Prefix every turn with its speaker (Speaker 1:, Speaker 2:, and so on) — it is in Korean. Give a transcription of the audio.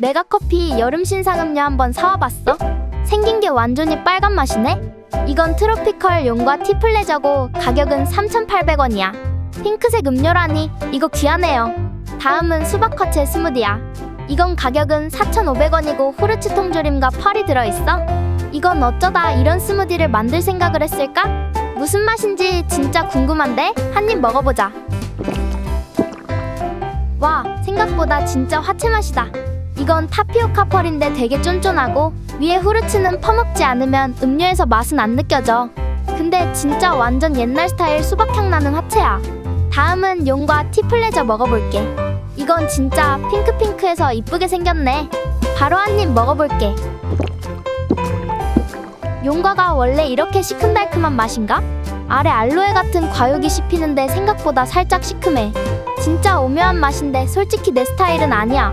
Speaker 1: 내가 커피 여름 신상음료 한번 사와봤어. 생긴 게 완전히 빨간 맛이네. 이건 트로피컬 용과 티플레저고 가격은 3,800원이야. 핑크색 음료라니 이거 귀하네요. 다음은 수박 화채 스무디야. 이건 가격은 4,500원이고 후르츠 통조림과 펄이 들어있어. 이건 어쩌다 이런 스무디를 만들 생각을 했을까? 무슨 맛인지 진짜 궁금한데 한 입 먹어보자. 와, 생각보다 진짜 화채 맛이다. 이건 타피오카 펄인데 되게 쫀쫀하고 위에 후르츠는 퍼먹지 않으면 음료에서 맛은 안 느껴져. 근데 진짜 완전 옛날 스타일 수박향 나는 화채야. 다음은 용과 티플레저 먹어볼게. 이건 진짜 핑크핑크해서 이쁘게 생겼네. 바로 한 입 먹어볼게. 용과가 원래 이렇게 시큼달큼한 맛인가? 아래 알로에 같은 과육이 씹히는데 생각보다 살짝 시큼해. 진짜 오묘한 맛인데 솔직히 내 스타일은 아니야.